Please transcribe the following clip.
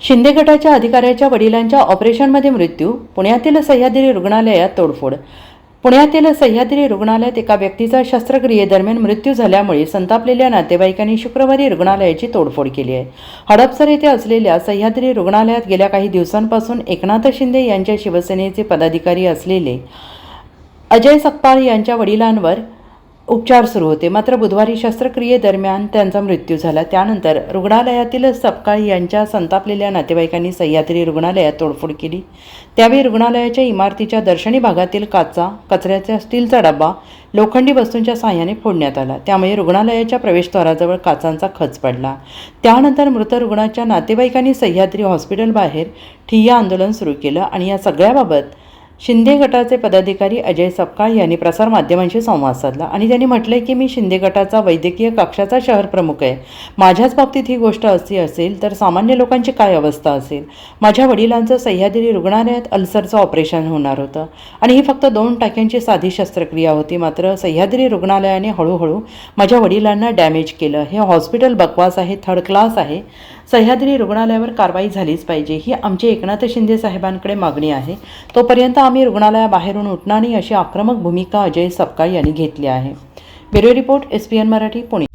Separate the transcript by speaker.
Speaker 1: शिंदे गटाच्या अधिकाऱ्याच्या वडिलांच्या ऑपरेशनमध्ये मृत्यू पुण्यातील सह्याद्री रुग्णालयात तोडफोड. पुण्यातील सह्याद्री रुग्णालयात एका व्यक्तीचा शस्त्रक्रियेदरम्यान मृत्यू झाल्यामुळे संतापलेल्या नातेवाईकांनी शुक्रवारी रुग्णालयाची तोडफोड केली आहे. हडपसर येथे असलेल्या सह्याद्री रुग्णालयात गेल्या काही दिवसांपासून एकनाथ शिंदे यांच्या शिवसेनेचे पदाधिकारी असलेले अजय सकपाळ यांच्या वडिलांवर उपचार सुरू होते. मात्र बुधवारी शस्त्रक्रियेदरम्यान त्यांचा मृत्यू झाला. त्यानंतर रुग्णालयातील सपकाळ यांच्या संतापलेल्या नातेवाईकांनी सह्याद्री रुग्णालयात तोडफोड केली. त्यावेळी रुग्णालयाच्या इमारतीच्या दर्शनी भागातील काचा कचऱ्याचा स्टीलचा डबा लोखंडी वस्तूंच्या साहाय्याने फोडण्यात आला. त्यामुळे रुग्णालयाच्या प्रवेशद्वाराजवळ काचांचा खच पडला. त्यानंतर मृत रुग्णाच्या नातेवाईकांनी सह्याद्री हॉस्पिटलबाहेर ठिय्या आंदोलन सुरू केलं आणि या सगळ्याबाबत शिंदे गटाचे पदाधिकारी अजय सपकाळ यांनी प्रसारमाध्यमांशी संवाद साधला आणि त्यांनी म्हटलंय की मी शिंदे गटाचा वैद्यकीय कक्षाचा शहर प्रमुख आहे. माझ्याच बाबतीत ही गोष्ट अशी असेल तर सामान्य लोकांची काय अवस्था असेल? माझ्या वडिलांचं सह्याद्री रुग्णालयात अल्सरचं ऑपरेशन होणार होतं आणि ही फक्त दोन टाक्यांची साधी शस्त्रक्रिया होती मात्र सह्याद्री रुग्णालयाने हळूहळू माझ्या वडिलांना डॅमेज केलं. हे हॉस्पिटल बकवास आहे थर्ड क्लास आहे. सह्याद्री रुग्णालयावर कारवाई झालीच पाहिजे ही आमची एकनाथ शिंदे साहेबांकडे मागणी आहे. तोपर्यंत आम्ही रुग्णालयाबाहेरून उठणार नाही अशी आक्रमक भूमिका अजय सपकाळ यांनी घेतली आहे. Bureau report S P N Marathi Pune.